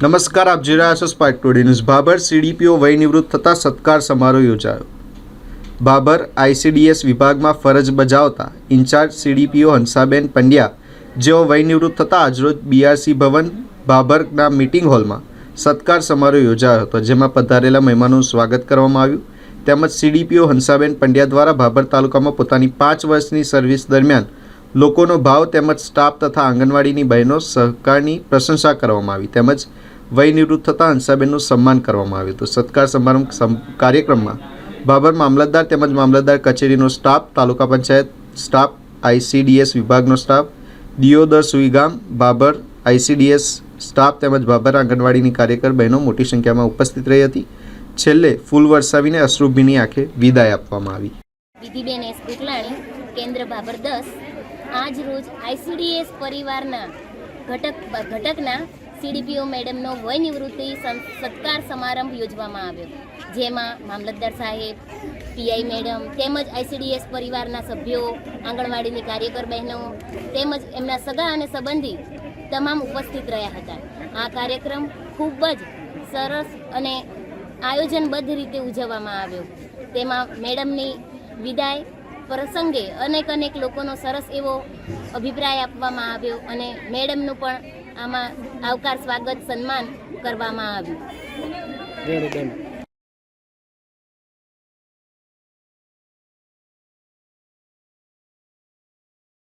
નમસ્કાર, આપ જોઈ રહ્યા છો spark today news Bhabhar CDPO વયનિવૃત્ત થતાં સત્કાર સમારોહ યોજાયો. ભાભર આઈસીડીએસ વિભાગમાં ફરજ બજાવતા ઇન્ચાર્જ સીડીપીઓ હંસાબેન પંડ્યા, જેઓ વય નિવૃત્ત થતા આજરોજ બીઆરસી ભવન ભાભરના મિટિંગ હોલમાં સત્કાર સમારોહ યોજાયો હતો, જેમાં પધારેલા મહેમાનોનું સ્વાગત કરવામાં આવ્યું. તેમજ સીડીપીઓ હંસાબેન પંડ્યા દ્વારા ભાભર તાલુકામાં પોતાની પાંચ વર્ષની સર્વિસ દરમિયાન લોકોનો ભાવ તેમજ સ્ટાફ તથા આંગણવાડીની બહેનો સહકારની પ્રશંસા કરવામાં આવી તેમજ વય નિવૃત્ત થતાં હંસાબેનનું સન્માન કરવામાં આવ્યું હતું. સત્કાર સમારંભ સમ- કાર્યક્રમમાં બાબર મામલતદાર તેમજ મામલતદાર કચેરીનો staff, taluka panchayat staff ICDS વિભાગનો staff, Deodar Suigam Babar ICDS staff તેમજ બાબર આંગણવાડીની કાર્યકર બહેનો મોટી સંખ્યામાં ઉપસ્થિત રહી હતી. છેલ્લે ફૂલ વરસાવીને અશ્રુભીની આંખે વિદાય આપવામાં આવી. વિધિબેન એસ કુકલાણી, કેન્દ્ર બાબર દસ આજ રોજ આઈસીડીએસ પરિવારના ઘટક ઘટકના સીડીપીઓ મેડમનો વય નિવૃત્તિ સત્કાર સમારંભ યોજવામાં આવ્યો. જેમાં મામલતદાર સાહેબ, પીઆઈ મેડમ તેમજ આઈસીડીએસ પરિવારના સભ્યો, આંગણવાડીની કાર્યકર બહેનો તેમજ એમના સગા અને સંબંધી તમામ ઉપસ્થિત રહ્યા હતા. આ કાર્યક્રમ ખૂબ જ સરસ અને આયોજનબદ્ધ રીતે ઉજવવામાં આવ્યો. તેમાં મેડમની વિદાય પ્રસંગે અનેક અનેક લોકોનો સરસ એવો અભિપ્રાય આપવામાં આવ્યો અને મેડમનું પણ આમાં આવકાર, સ્વાગત, સન્માન કરવામાં આવ્યું.